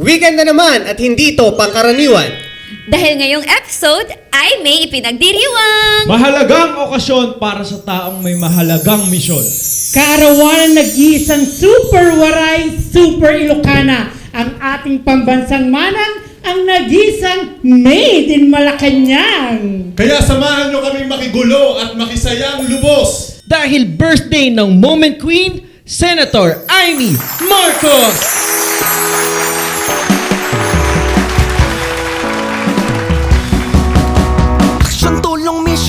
Weekend na naman at hindi ito pangkaraniwan. Dahil ngayong episode ay may ipinagdiriwang. Mahalagang okasyon para sa taong may mahalagang misyon. Kaarawan ng nag-iisang super waray, super Ilocana. Ang ating pambansang manang, ang nag-iisang made in Malacanang. Kaya samahan nyo kami makigulo at makisayang lubos. Dahil birthday ng Moment Queen, Senator Amy Marcos!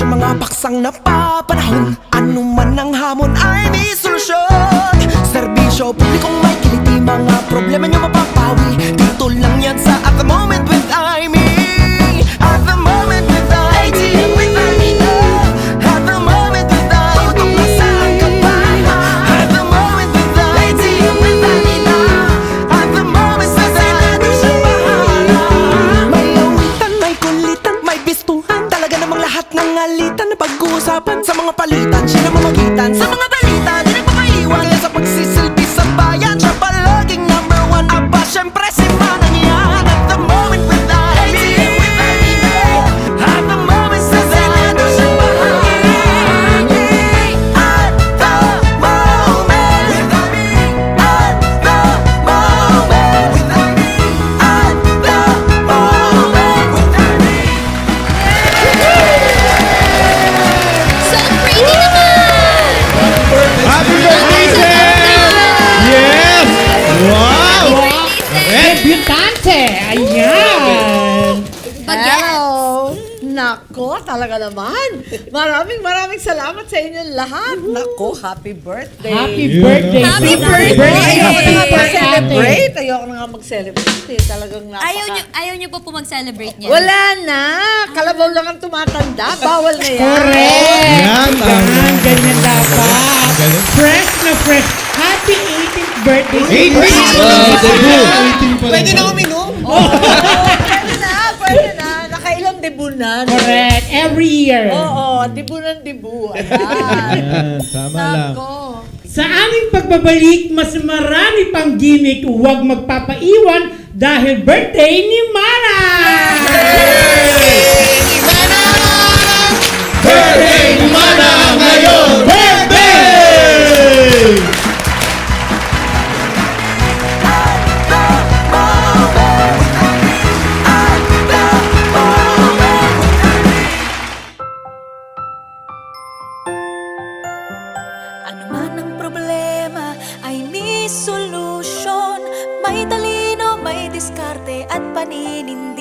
Misyon, mga paksang napapanahon. Ano man ang hamon ay may solusyon. Serbisyo, publikong may kiliti Mga problema na pag-uusapan Sa mga palitan, Nako, talaga naman. Maraming maraming salamat sa inyong lahat. Nako, happy birthday. Happy birthday! Happy Happy birthday! Ayoko na nga mag-celebrate. ate. Ayoko na nga mag-celebrate. Eh, Talagang napaka... Ayaw nyo, ayaw nyo po po mag-celebrate niya. Wala na. Kalabaw lang ang tumatanda. Bawal na yan. Correct! Yan, tama. Yan, ganyan dapat. Fresh na fresh. Happy 18th birthday! 18th! Wow, debut! Pwede na uminom. Oo, Nakailang debu na. no? Correct. Every year. Oo, debu ng debu. Ayan. Yan, tama lang. Nako. Sa aming pagbabalik, mas marami pang gimmick. Huwag magpapaiwan dahil birthday ni Mara! Solusyon May talino, may diskarte at paninindigan